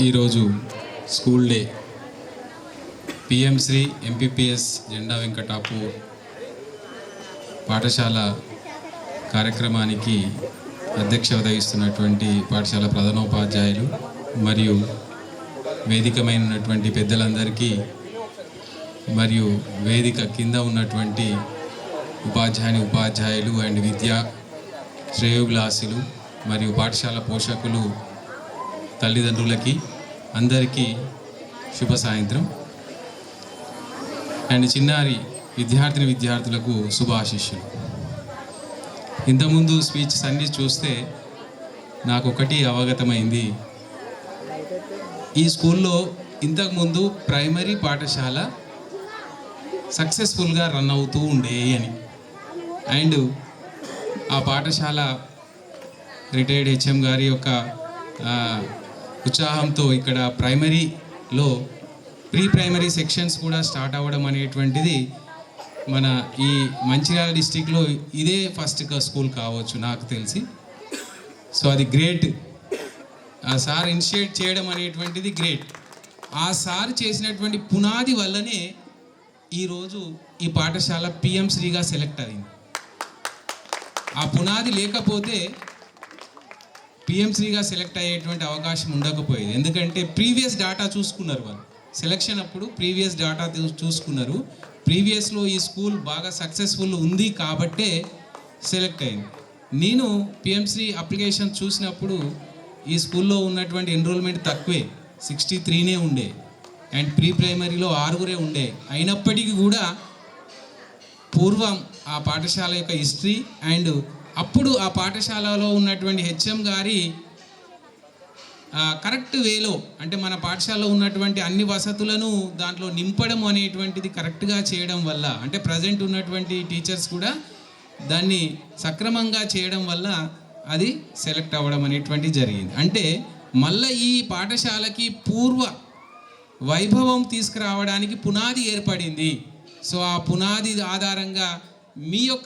ఈరోజు school day. PM Shri MPPS జెండా వెంకటాపు పాఠశాల కార్యక్రమానికి అధ్యక్ష వహిస్తున్నటువంటి పాఠశాల ప్రధానోపాధ్యాయులు మరియు వేదికమైనటువంటి పెద్దలందరికీ మరియు వేదిక కింద ఉన్నటువంటి ఉపాధ్యాయుని ఉపాధ్యాయులు అండ్ విద్యా శ్రేయోభిలాసులు మరియు పాఠశాల పోషకులు తల్లిదండ్రులకి అందరికీ శుభ సాయంత్రం. అండ్ చిన్నారి విద్యార్థిని విద్యార్థులకు శుభాశిష్యులు. ఇంతకుముందు స్పీచెస్ అన్నీ చూస్తే నాకు ఒకటి అవగతమైంది. ఈ స్కూల్లో ఇంతకుముందు ప్రైమరీ పాఠశాల సక్సెస్ఫుల్గా రన్ అవుతూ ఉండే అని. అండ్ ఆ పాఠశాల రిటైర్డ్ హెచ్ఎం గారి యొక్క ఉత్సాహంతో ఇక్కడ ప్రైమరీలో ప్రీ ప్రైమరీ సెక్షన్స్ కూడా స్టార్ట్ అవ్వడం అనేటువంటిది మన ఈ మంచిర్యాల డిస్టిక్లో ఇదే ఫస్ట్ స్కూల్ కావచ్చు నాకు తెలిసి. సో అది గ్రేట్ ఆ సార్ ఇనిషియేట్ చేయడం అనేటువంటిది గ్రేట్ ఆ సార్ చేసినటువంటి పునాది వల్లనే ఈరోజు ఈ పాఠశాల పిఎం శ్రీగా సెలెక్ట్ అయింది. ఆ పునాది లేకపోతే పిఎంసీగా సెలెక్ట్ అయ్యేటువంటి అవకాశం ఉండకపోయేది. ఎందుకంటే ప్రీవియస్ డేటా చూసుకున్నారు వాళ్ళు. సెలక్షన్ అప్పుడు ప్రీవియస్ డేటా చూసుకున్నారు. ప్రీవియస్లో ఈ స్కూల్ బాగా సక్సెస్ఫుల్ ఉంది కాబట్టే సెలెక్ట్ అయింది. నేను పిఎంసీ అప్లికేషన్ చూసినప్పుడు ఈ స్కూల్లో ఉన్నటువంటి ఎన్రోల్మెంట్ తక్కువే. సిక్స్టీ త్రీనే ఉండే. అండ్ ప్రీ ప్రైమరీలో ఆరుగురే ఉండే. అయినప్పటికీ కూడా పూర్వం ఆ పాఠశాల యొక్క హిస్టరీ అండ్ అప్పుడు ఆ పాఠశాలలో ఉన్నటువంటి హెచ్ఎం గారి కరెక్ట్ వేలో అంటే మన పాఠశాలలో ఉన్నటువంటి అన్ని వసతులను దాంట్లో నింపడం అనేటువంటిది కరెక్ట్గా చేయడం వల్ల అంటే ప్రజెంట్ ఉన్నటువంటి టీచర్స్ కూడా దాన్ని సక్రమంగా చేయడం వల్ల అది సెలెక్ట్ అవ్వడం అనేటువంటిది జరిగింది. అంటే మళ్ళీ ఈ పాఠశాలకి పూర్వ వైభవం తీసుకురావడానికి పునాది ఏర్పడింది. సో ఆ పునాది ఆధారంగా మీ యొక్క